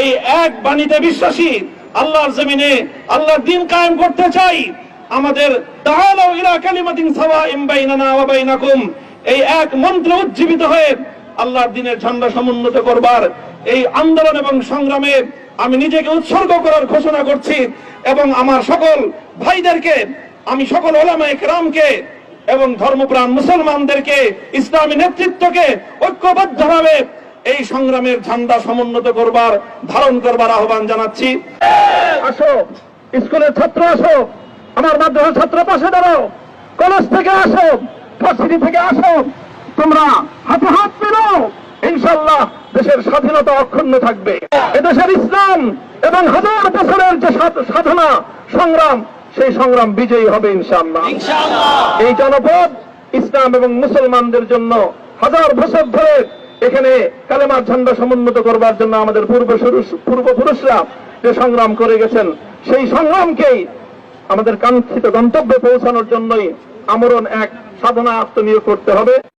এই এক বাণীতে বিশ্বাসী, আল্লাহর জমিনে আল্লাহর দিন কায়েম করতে চাই। আমাদের তাআলাউ ইলা কালিমাতিন সাওয়াইম বাইনানা ওয়া বাইনাকুম। এই এক মন্ত্র উজ্জীবিত হয়ে আল্লাহর দিনের ঝান্ডা সমুন্নত করবার এই আন্দোলন এবং সংগ্রামে আমি নিজেকে উৎসর্গ করার ঘোষণা করছি এবং আমার সকল ভাইদেরকে, আমি সকল ওলামায়ে কেরামকে এবং ধর্মপ্রাণ মুসলমানদেরকে, ইসলামী নেতৃত্বকে ঐক্যবদ্ধভাবে এই সংগ্রামের ঝান্ডা সমুন্নত করবার ধারণ করবার আহ্বান জানাচ্ছি। আসো স্কুলের ছাত্র আসো আমার মাদ্রাসার ছাত্র পাশে দাঁড়াও। কলেজ থেকে আসো ভার্সিটি থেকে আসো তোমরা হাতে হাত মেলাও ইনশাল্লাহ দেশের স্বাধীনতা অক্ষুণ্ণ থাকবে। এদেশের ইসলাম এবং হাজার বছরের যে সাধনা সংগ্রাম সেই সংগ্রাম বিজয়ী হবে ইনশাল্লাহ এই জনপদ ইসলাম এবং মুসলমানদের জন্য হাজার বছর ধরে এখানে কালেমার ঝান্ডা সমুন্নত করবার জন্য আমাদের পূর্বপুরুষ পূর্বপুরুষরা যে সংগ্রাম করে গেছেন, সেই সংগ্রামকেই আমাদের কাঙ্ক্ষিত গন্তব্যে পৌঁছানোর জন্যই আমরণ এক সাধনা আত্মনিয়োগ করতে হবে।